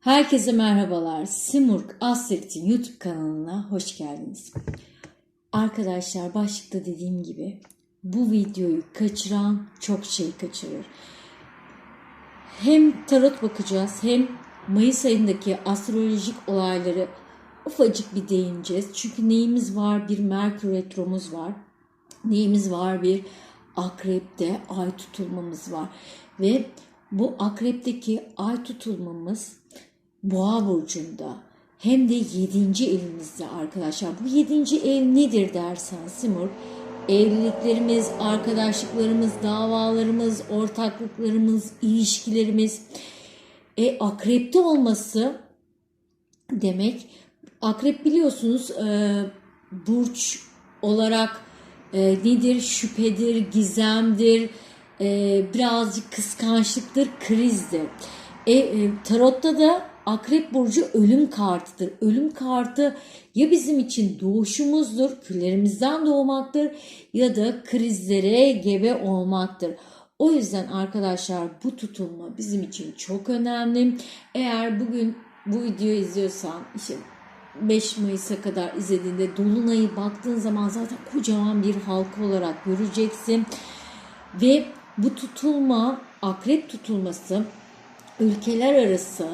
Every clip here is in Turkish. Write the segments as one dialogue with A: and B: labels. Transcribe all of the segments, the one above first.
A: Herkese merhabalar. Simurg Astrik'in YouTube kanalına hoş geldiniz. Arkadaşlar başlıkta dediğim gibi bu videoyu kaçıran çok şey kaçırır. Hem tarot bakacağız hem Mayıs ayındaki astrolojik olayları ufacık bir değineceğiz. Çünkü neyimiz var? Bir Merkür Retromuz var. Neyimiz var? Bir Akrep'te ay tutulmamız var. Ve bu Akrep'teki ay tutulmamız Boğa burcunda hem de 7. elimizde arkadaşlar. Bu 7. ev nedir dersen Simur? Evliliklerimiz, arkadaşlıklarımız, davalarımız, ortaklıklarımız, ilişkilerimiz. E akrepte olması demek akrep biliyorsunuz e, burç olarak e, nedir? Şüphedir, gizemdir, e, birazcık kıskançlıktır, krizdir. E, e, tarotta da Akrep burcu ölüm kartıdır. Ölüm kartı ya bizim için doğuşumuzdur, küllerimizden doğmaktır ya da krizlere gebe olmaktır. O yüzden arkadaşlar bu tutulma bizim için çok önemli. Eğer bugün bu videoyu izliyorsan işte 5 Mayıs'a kadar izlediğinde Dolunay'ı baktığın zaman zaten kocaman bir halka olarak göreceksin. Ve bu tutulma, akrep tutulması ülkeler arası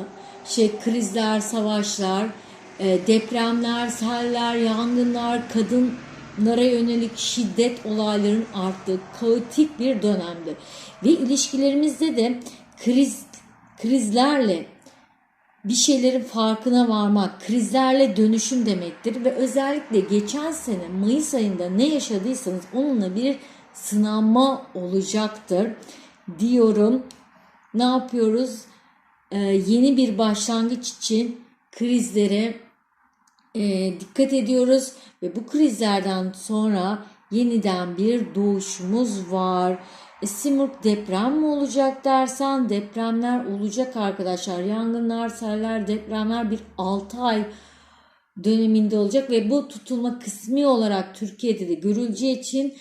A: şey krizler, savaşlar, e, depremler, seller, yangınlar, kadınlara yönelik şiddet olayların arttığı kaotik bir dönemdir. Ve ilişkilerimizde de kriz krizlerle bir şeylerin farkına varmak, krizlerle dönüşüm demektir ve özellikle geçen sene Mayıs ayında ne yaşadıysanız onunla bir sınanma olacaktır diyorum. Ne yapıyoruz? Ee, yeni bir başlangıç için krizlere e, dikkat ediyoruz ve bu krizlerden sonra yeniden bir doğuşumuz var. E, Simurg deprem mi olacak dersen depremler olacak arkadaşlar. Yangınlar, seller, depremler bir 6 ay döneminde olacak ve bu tutulma kısmi olarak Türkiye'de de görüleceği için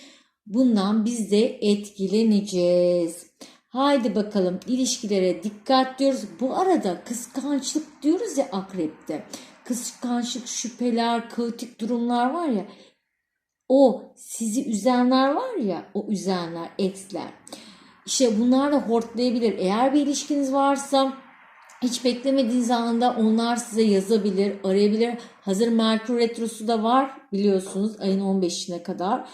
A: bundan biz de etkileneceğiz. Haydi bakalım ilişkilere dikkat diyoruz. Bu arada kıskançlık diyoruz ya akrepte. Kıskançlık, şüpheler, kaotik durumlar var ya. O sizi üzenler var ya, o üzenler, eksler. İşte bunlar da hortlayabilir. Eğer bir ilişkiniz varsa hiç beklemediğiniz anda onlar size yazabilir, arayabilir. Hazır Merkür Retrosu da var biliyorsunuz ayın 15'ine kadar.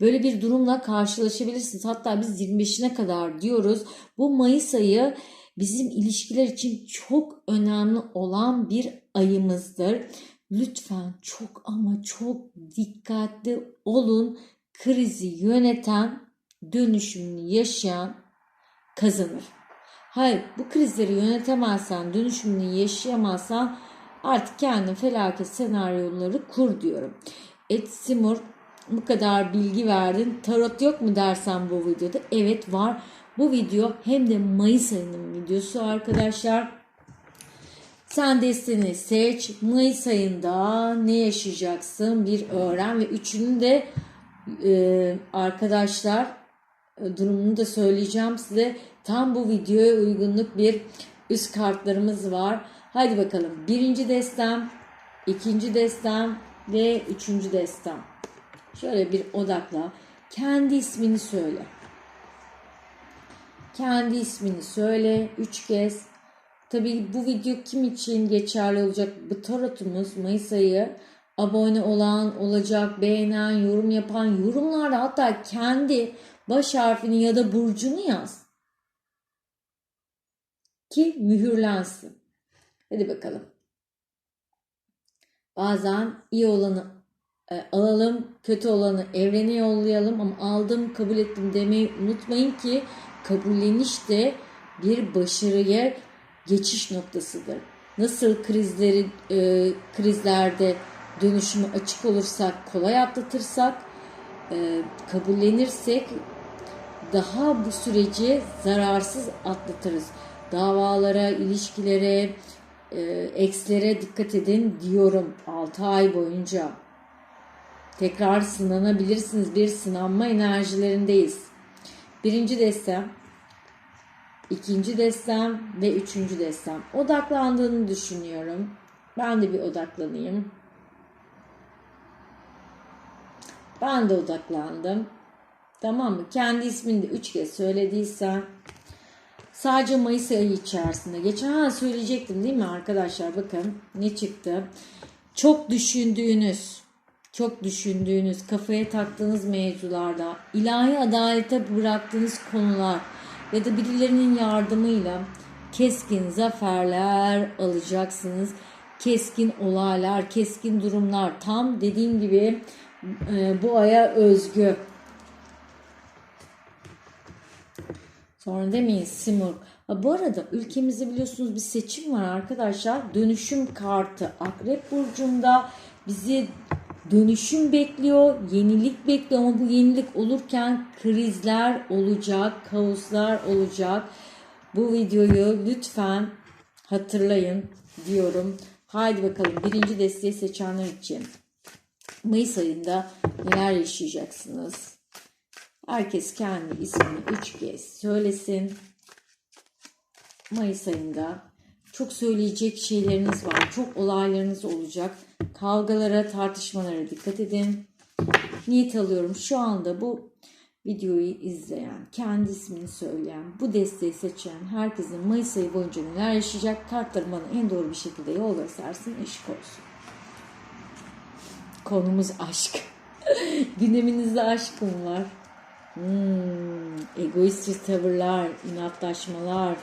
A: Böyle bir durumla karşılaşabilirsiniz. Hatta biz 25'ine kadar diyoruz. Bu Mayıs ayı bizim ilişkiler için çok önemli olan bir ayımızdır. Lütfen çok ama çok dikkatli olun. Krizi yöneten, dönüşümünü yaşayan kazanır. Hayır bu krizleri yönetemezsen, dönüşümünü yaşayamazsan artık kendin felaket senaryoları kur diyorum. Et Simur bu kadar bilgi verdin. Tarot yok mu dersen bu videoda? Evet var. Bu video hem de Mayıs ayının videosu arkadaşlar. Sen destini seç. Mayıs ayında ne yaşayacaksın bir öğren ve üçünü de e, arkadaşlar durumunu da söyleyeceğim size. Tam bu videoya uygunluk bir üst kartlarımız var. Haydi bakalım. Birinci destem, ikinci destem ve üçüncü destem. Şöyle bir odakla. Kendi ismini söyle. Kendi ismini söyle. Üç kez. Tabii bu video kim için geçerli olacak? Bu tarotumuz Mayıs ayı. Abone olan, olacak, beğenen, yorum yapan, yorumlarda hatta kendi baş harfini ya da burcunu yaz. Ki mühürlensin. Hadi bakalım. Bazen iyi olanı e, alalım, kötü olanı evrene yollayalım ama aldım, kabul ettim demeyi unutmayın ki kabulleniş de bir başarıya geçiş noktasıdır. Nasıl krizleri e, krizlerde dönüşümü açık olursak, kolay atlatırsak, e, kabullenirsek daha bu süreci zararsız atlatırız. Davalara, ilişkilere, e, ekslere dikkat edin diyorum 6 ay boyunca. Tekrar sınanabilirsiniz. Bir sınanma enerjilerindeyiz. Birinci destem ikinci destem ve üçüncü destem. Odaklandığını düşünüyorum. Ben de bir odaklanayım. Ben de odaklandım. Tamam mı? Kendi ismini de üç kez söylediysen sadece Mayıs ayı içerisinde. Geçen ha söyleyecektim değil mi arkadaşlar? Bakın ne çıktı. Çok düşündüğünüz, çok düşündüğünüz, kafaya taktığınız mevzularda, ilahi adalete bıraktığınız konular ya da birilerinin yardımıyla keskin zaferler alacaksınız. Keskin olaylar, keskin durumlar tam dediğim gibi e, bu aya özgü. Sonra demeyin Simur. Bu arada ülkemizde biliyorsunuz bir seçim var arkadaşlar. Dönüşüm kartı Akrep Burcu'nda bizi dönüşüm bekliyor, yenilik bekliyor ama bu yenilik olurken krizler olacak, kaoslar olacak. Bu videoyu lütfen hatırlayın diyorum. Haydi bakalım birinci desteği seçenler için Mayıs ayında neler yaşayacaksınız? Herkes kendi ismini üç kez söylesin. Mayıs ayında çok söyleyecek şeyleriniz var. Çok olaylarınız olacak. Kavgalara, tartışmalara dikkat edin. Niyet alıyorum şu anda bu videoyu izleyen, kendi ismini söyleyen, bu desteği seçen herkesin Mayıs ayı boyunca neler yaşayacak kartlarım bana en doğru bir şekilde yol göstersin, ışık olsun. Konumuz aşk. Gündeminizde aşk mı var? Hmm, egoist tavırlar, inatlaşmalar,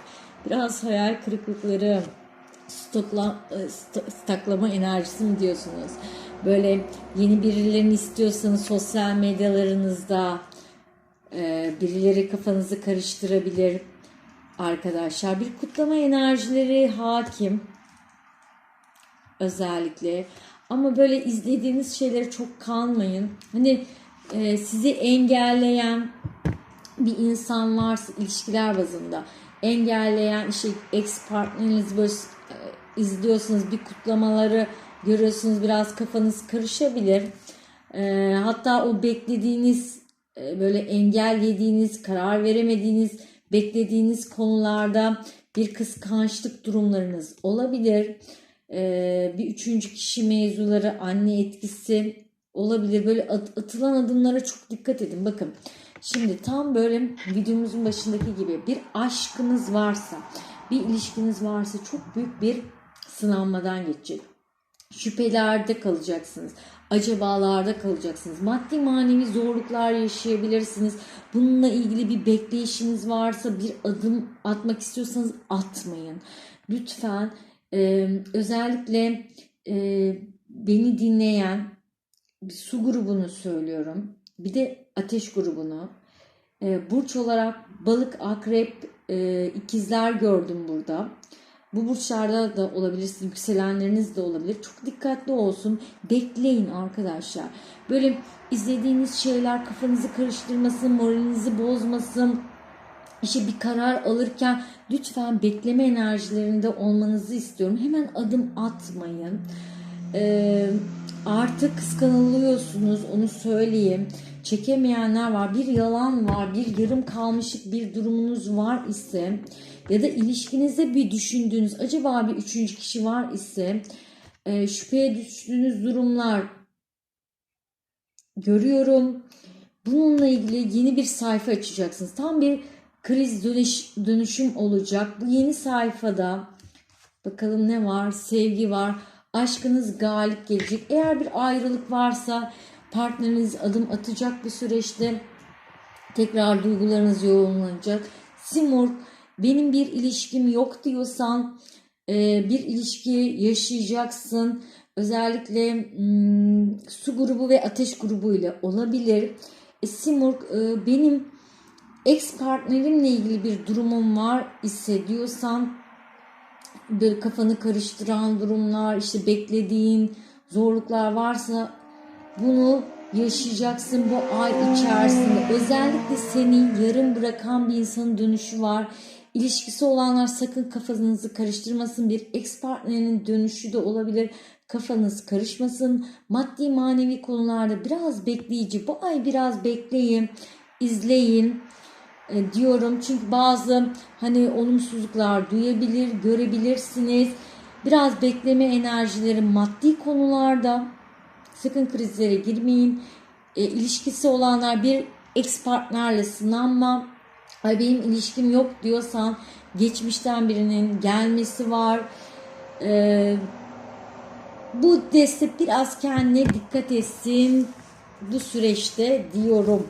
A: biraz hayal kırıklıkları, stokla, e, st- staklama enerjisi mi diyorsunuz? Böyle yeni birilerini istiyorsanız sosyal medyalarınızda e, birileri kafanızı karıştırabilir arkadaşlar. Bir kutlama enerjileri hakim özellikle. Ama böyle izlediğiniz şeylere çok kalmayın. Hani e, sizi engelleyen bir insan varsa ilişkiler bazında engelleyen işte ex partneriniz böyle e, izliyorsunuz bir kutlamaları görüyorsunuz biraz kafanız karışabilir. E, hatta o beklediğiniz e, böyle engel yediğiniz, karar veremediğiniz, beklediğiniz konularda bir kıskançlık durumlarınız olabilir. E, bir üçüncü kişi mevzuları, anne etkisi olabilir. Böyle at- atılan adımlara çok dikkat edin. Bakın şimdi tam böyle videomuzun başındaki gibi bir aşkınız varsa, bir ilişkiniz varsa çok büyük bir sınanmadan geçecek. Şüphelerde kalacaksınız. Acabalarda kalacaksınız. Maddi manevi zorluklar yaşayabilirsiniz. Bununla ilgili bir bekleyişiniz varsa bir adım atmak istiyorsanız atmayın. Lütfen e, özellikle e, beni dinleyen su grubunu söylüyorum. Bir de ateş grubunu. E, burç olarak balık, akrep, e, ikizler gördüm burada. Bu burçlarda da olabilir, sizin yükselenleriniz de olabilir. Çok dikkatli olsun. Bekleyin arkadaşlar. Böyle izlediğiniz şeyler kafanızı karıştırmasın, moralinizi bozmasın. İşte bir karar alırken lütfen bekleme enerjilerinde olmanızı istiyorum. Hemen adım atmayın. Ee, artık kıskanılıyorsunuz onu söyleyeyim. Çekemeyenler var. Bir yalan var. Bir yarım kalmışlık bir durumunuz var ise ya da ilişkinizde bir düşündüğünüz acaba bir üçüncü kişi var ise e, şüpheye düştüğünüz durumlar görüyorum. Bununla ilgili yeni bir sayfa açacaksınız. Tam bir kriz dönüş, dönüşüm olacak. Bu yeni sayfada bakalım ne var? Sevgi var. Aşkınız galip gelecek. Eğer bir ayrılık varsa partneriniz adım atacak bir süreçte tekrar duygularınız yoğunlanacak. Simurg benim bir ilişkim yok diyorsan e, bir ilişki yaşayacaksın. Özellikle hmm, su grubu ve ateş grubu ile olabilir. E, Simurg e, benim ex partnerimle ilgili bir durumum var ise diyorsan böyle kafanı karıştıran durumlar işte beklediğin zorluklar varsa bunu yaşayacaksın bu ay içerisinde. Özellikle seni yarım bırakan bir insanın dönüşü var. İlişkisi olanlar sakın kafanızı karıştırmasın. Bir ex partnerinin dönüşü de olabilir. Kafanız karışmasın. Maddi manevi konularda biraz bekleyici. Bu ay biraz bekleyin, izleyin. E, diyorum. Çünkü bazı hani olumsuzluklar duyabilir, görebilirsiniz. Biraz bekleme enerjileri maddi konularda sakın krizlere girmeyin. E, ilişkisi olanlar bir ex partnerle sınanma. Ay benim ilişkim yok diyorsan geçmişten birinin gelmesi var. Ee, bu destek biraz kendine dikkat etsin bu süreçte diyorum.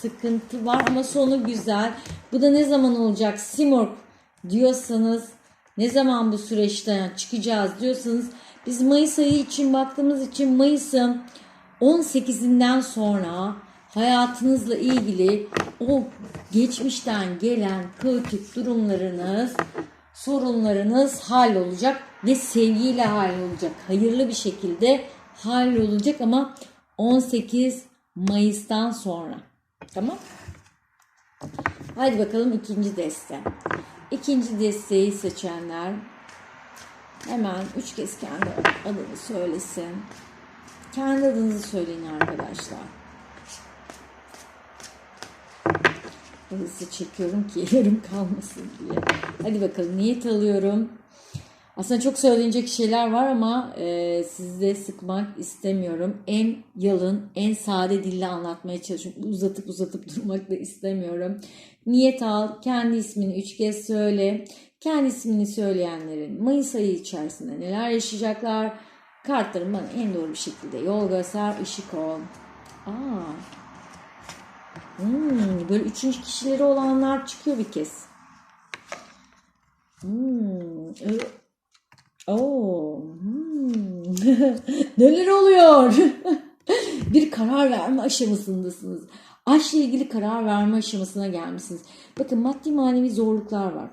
A: Sıkıntı var ama sonu güzel. Bu da ne zaman olacak? Simurg diyorsanız ne zaman bu süreçten çıkacağız diyorsanız biz Mayıs ayı için baktığımız için Mayıs'ın 18'inden sonra hayatınızla ilgili o geçmişten gelen kaotik durumlarınız, sorunlarınız hallolacak ve sevgiyle hallolacak. Hayırlı bir şekilde hallolacak ama 18 Mayıs'tan sonra. Tamam? Hadi bakalım ikinci deste. İkinci desteği seçenler hemen üç kez kendi adını söylesin. Kendi adınızı söyleyin arkadaşlar. Hızlı çekiyorum ki yarım kalmasın diye. Hadi bakalım niyet alıyorum. Aslında çok söylenecek şeyler var ama e, sizi de sıkmak istemiyorum. En yalın, en sade dille anlatmaya çalışıyorum. Uzatıp uzatıp durmak da istemiyorum. Niyet al, kendi ismini üç kez söyle. Kendi ismini söyleyenlerin Mayıs ayı içerisinde neler yaşayacaklar? Kartlarım bana en doğru bir şekilde yol göster, ışık ol. Aa, Hmm, böyle üçüncü kişileri olanlar çıkıyor bir kez. Hmm, Oo, hmm. Neler oluyor? bir karar verme aşamasındasınız. Aşkla ilgili karar verme aşamasına gelmişsiniz. Bakın maddi manevi zorluklar var.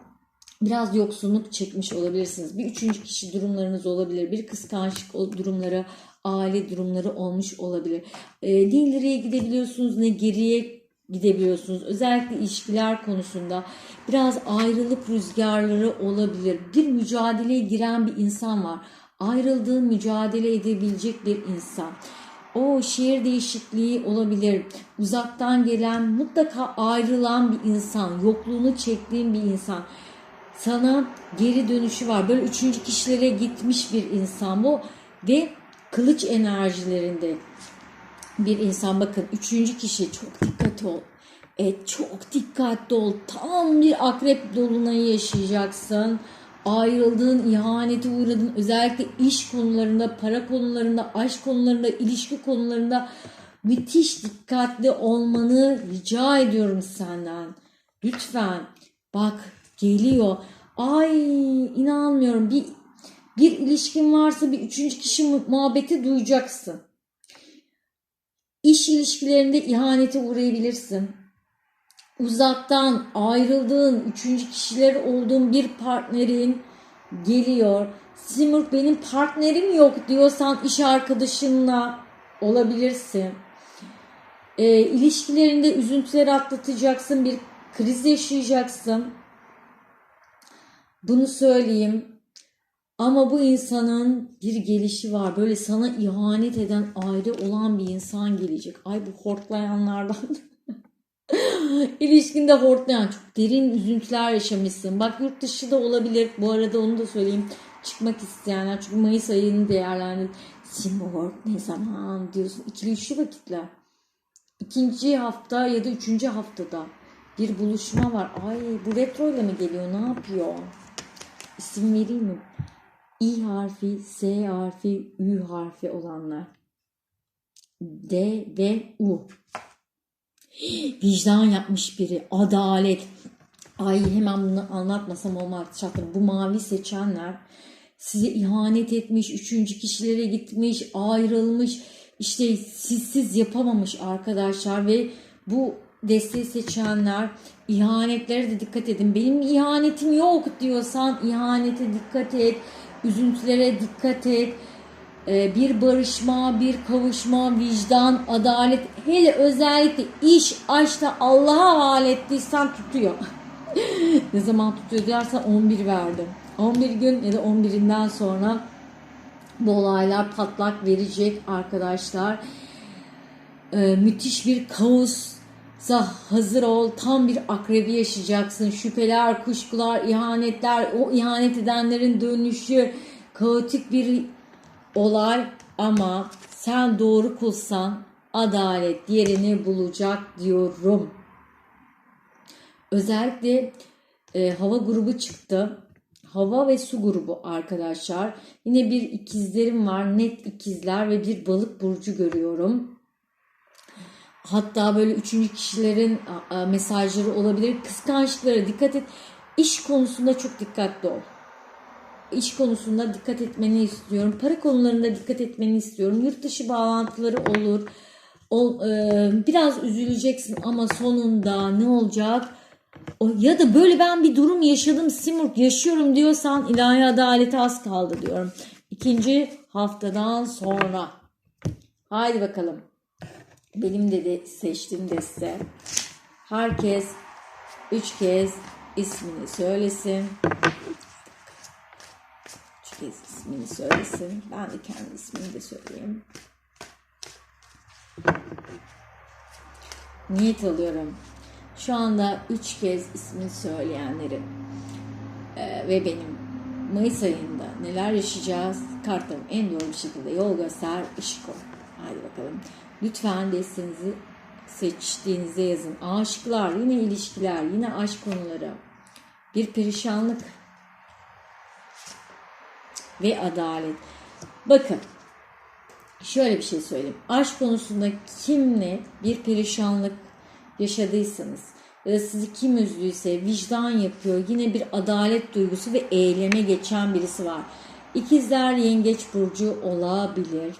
A: Biraz yoksunluk çekmiş olabilirsiniz. Bir üçüncü kişi durumlarınız olabilir. Bir kıskançlık durumları, aile durumları olmuş olabilir. Ee, ne ileriye gidebiliyorsunuz ne geriye gidebiliyorsunuz. Özellikle ilişkiler konusunda biraz ayrılık rüzgarları olabilir. Bir mücadeleye giren bir insan var. Ayrıldığın mücadele edebilecek bir insan. O şehir değişikliği olabilir. Uzaktan gelen mutlaka ayrılan bir insan. Yokluğunu çektiğin bir insan. Sana geri dönüşü var. Böyle üçüncü kişilere gitmiş bir insan bu. Ve kılıç enerjilerinde bir insan bakın üçüncü kişi çok dikkatli ol. Evet çok dikkatli ol. Tam bir akrep dolunayı yaşayacaksın. Ayrıldığın, ihanete uğradığın özellikle iş konularında, para konularında, aşk konularında, ilişki konularında müthiş dikkatli olmanı rica ediyorum senden. Lütfen bak geliyor. Ay inanmıyorum bir bir ilişkin varsa bir üçüncü kişi mu- muhabbeti duyacaksın. İş ilişkilerinde ihanete uğrayabilirsin. Uzaktan ayrıldığın, üçüncü kişiler olduğun bir partnerin geliyor. Simurg benim partnerim yok diyorsan iş arkadaşınla olabilirsin. E, ilişkilerinde üzüntüler atlatacaksın, bir kriz yaşayacaksın. Bunu söyleyeyim. Ama bu insanın bir gelişi var. Böyle sana ihanet eden ayrı olan bir insan gelecek. Ay bu hortlayanlardan. İlişkinde hortlayan çok derin üzüntüler yaşamışsın. Bak yurt dışı da olabilir. Bu arada onu da söyleyeyim. Çıkmak isteyenler. Çünkü Mayıs ayını değerlendir. Simurg ne zaman diyorsun. İkili üçlü vakitler. İkinci hafta ya da üçüncü haftada bir buluşma var. Ay bu retro ile mi geliyor? Ne yapıyor? İsim vereyim mi? İ harfi, S harfi, Ü harfi olanlar. D ve U. Vicdan yapmış biri. Adalet. Ay hemen bunu anlatmasam olmaz. Çattım. Bu mavi seçenler size ihanet etmiş, üçüncü kişilere gitmiş, ayrılmış, işte sizsiz yapamamış arkadaşlar ve bu desteği seçenler ihanetlere de dikkat edin. Benim ihanetim yok diyorsan ihanete dikkat et, üzüntülere dikkat et. Ee, bir barışma, bir kavuşma, vicdan, adalet, hele özellikle iş, aşkta Allah'a havale ettiysen tutuyor. ne zaman tutuyor dersen 11 verdim. 11 gün ya da 11'inden sonra bu olaylar patlak verecek arkadaşlar. Ee, müthiş bir kaos hazır ol tam bir akrebi yaşayacaksın. Şüpheler, kuşkular, ihanetler, o ihanet edenlerin dönüşü, kaotik bir olay ama sen doğru kulsan adalet yerini bulacak diyorum. Özellikle e, hava grubu çıktı. Hava ve su grubu arkadaşlar. Yine bir ikizlerim var. Net ikizler ve bir balık burcu görüyorum. Hatta böyle üçüncü kişilerin mesajları olabilir. Kıskançlıklara dikkat et. İş konusunda çok dikkatli ol. İş konusunda dikkat etmeni istiyorum. Para konularında dikkat etmeni istiyorum. Yurt dışı bağlantıları olur. Ol, e, biraz üzüleceksin ama sonunda ne olacak? O, ya da böyle ben bir durum yaşadım Simurg yaşıyorum diyorsan ilahi adalete az kaldı diyorum. İkinci haftadan sonra. Haydi bakalım. Benim de, de seçtiğim deste. Herkes üç kez ismini söylesin. Üç kez ismini söylesin. Ben de kendi ismimi de söyleyeyim. Niyet alıyorum. Şu anda üç kez ismini söyleyenlerin e, ve benim Mayıs ayında neler yaşayacağız? Kartlarım en doğru bir şekilde yol göster, ışık ol. Hadi bakalım. Lütfen destenizi seçtiğinizde yazın. Aşıklar, yine ilişkiler, yine aşk konuları. Bir perişanlık ve adalet. Bakın şöyle bir şey söyleyeyim. Aşk konusunda kimle bir perişanlık yaşadıysanız ya da sizi kim üzdüyse vicdan yapıyor. Yine bir adalet duygusu ve eyleme geçen birisi var. İkizler yengeç burcu olabilir.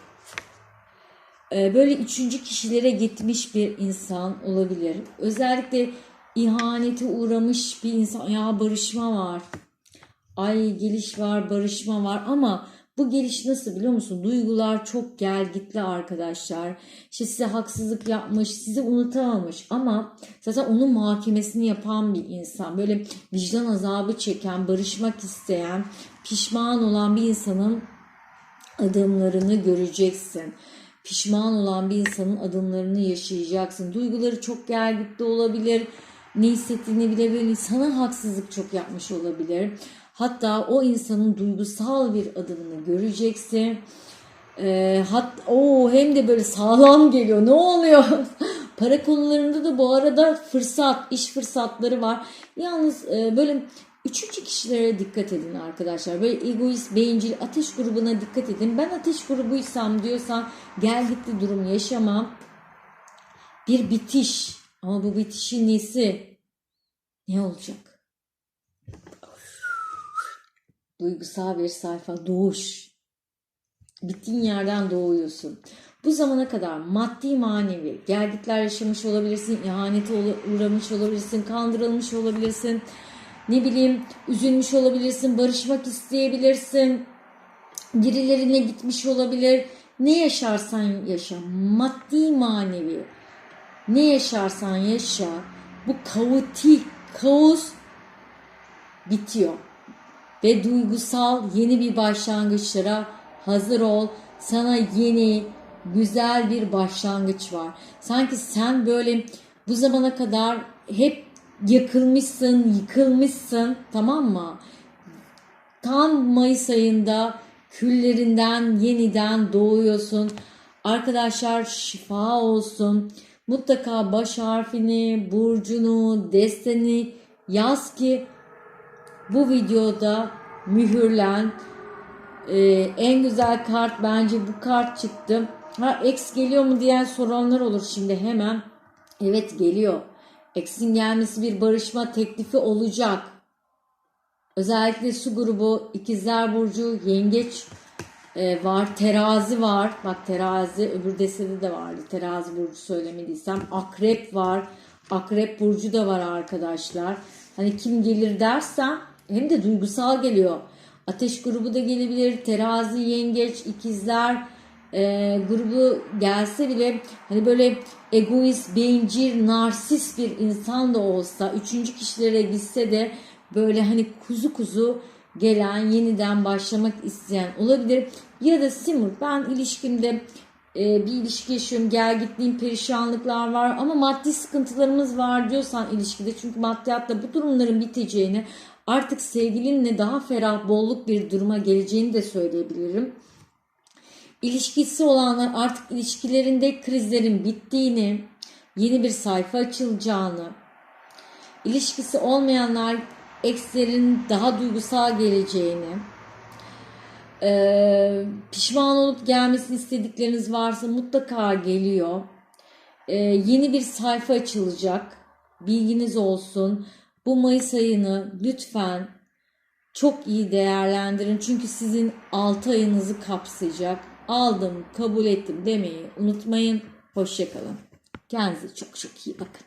A: Ee, Böyle üçüncü kişilere gitmiş bir insan olabilir. Özellikle ihanete uğramış bir insan. Ya barışma var. Ay geliş var, barışma var ama bu geliş nasıl biliyor musun? Duygular çok gelgitli arkadaşlar. İşte size haksızlık yapmış, sizi unutamamış ama zaten onun muhakemesini yapan bir insan. Böyle vicdan azabı çeken, barışmak isteyen, pişman olan bir insanın adımlarını göreceksin. Pişman olan bir insanın adımlarını yaşayacaksın. Duyguları çok gelgitli olabilir. Ne hissettiğini bile böyle sana haksızlık çok yapmış olabilir. Hatta o insanın duygusal bir adımını göreceksin. Ee, hat, o hem de böyle sağlam geliyor. Ne oluyor? Para konularında da bu arada fırsat, iş fırsatları var. Yalnız e, böyle üçüncü kişilere dikkat edin arkadaşlar. Böyle egoist, bencil, ateş grubuna dikkat edin. Ben ateş grubuysam diyorsan gel gitti durum yaşamam. Bir bitiş. Ama bu bitişin nesi? Ne olacak? Duygusal bir sayfa doğuş. Bittiğin yerden doğuyorsun. Bu zamana kadar maddi manevi gelgitler yaşamış olabilirsin, ihanete uğramış olabilirsin, kandırılmış olabilirsin. Ne bileyim üzülmüş olabilirsin, barışmak isteyebilirsin. Birilerine gitmiş olabilir. Ne yaşarsan yaşa, maddi manevi ne yaşarsan yaşa bu kaotik, kaos bitiyor ve duygusal yeni bir başlangıçlara hazır ol. Sana yeni güzel bir başlangıç var. Sanki sen böyle bu zamana kadar hep yakılmışsın, yıkılmışsın tamam mı? Tam Mayıs ayında küllerinden yeniden doğuyorsun. Arkadaşlar şifa olsun. Mutlaka baş harfini, burcunu, desteni yaz ki bu videoda mühürlen. Ee, en güzel kart bence bu kart çıktı. Ha X geliyor mu diyen soranlar olur şimdi hemen. Evet geliyor. X'in gelmesi bir barışma teklifi olacak. Özellikle su grubu, ikizler burcu, yengeç e, var, terazi var. Bak terazi öbür destede de vardı. Terazi burcu söylemediysem. Akrep var. Akrep burcu da var arkadaşlar. Hani kim gelir dersen hem de duygusal geliyor. Ateş grubu da gelebilir. Terazi, yengeç, ikizler e, grubu gelse bile hani böyle egoist, bencil, narsist bir insan da olsa, üçüncü kişilere gitse de böyle hani kuzu kuzu gelen, yeniden başlamak isteyen olabilir. Ya da Simur ben ilişkimde e, bir ilişki yaşıyorum, gel gittiğim perişanlıklar var ama maddi sıkıntılarımız var diyorsan ilişkide çünkü maddiyatta bu durumların biteceğini artık sevgilinle daha ferah bolluk bir duruma geleceğini de söyleyebilirim. İlişkisi olanlar artık ilişkilerinde krizlerin bittiğini, yeni bir sayfa açılacağını, ilişkisi olmayanlar ekslerin daha duygusal geleceğini, ee, pişman olup gelmesini istedikleriniz varsa mutlaka geliyor. Ee, yeni bir sayfa açılacak. Bilginiz olsun. Bu Mayıs ayını lütfen çok iyi değerlendirin. Çünkü sizin 6 ayınızı kapsayacak. Aldım, kabul ettim demeyi unutmayın. Hoşçakalın. Kendinize çok çok iyi bakın.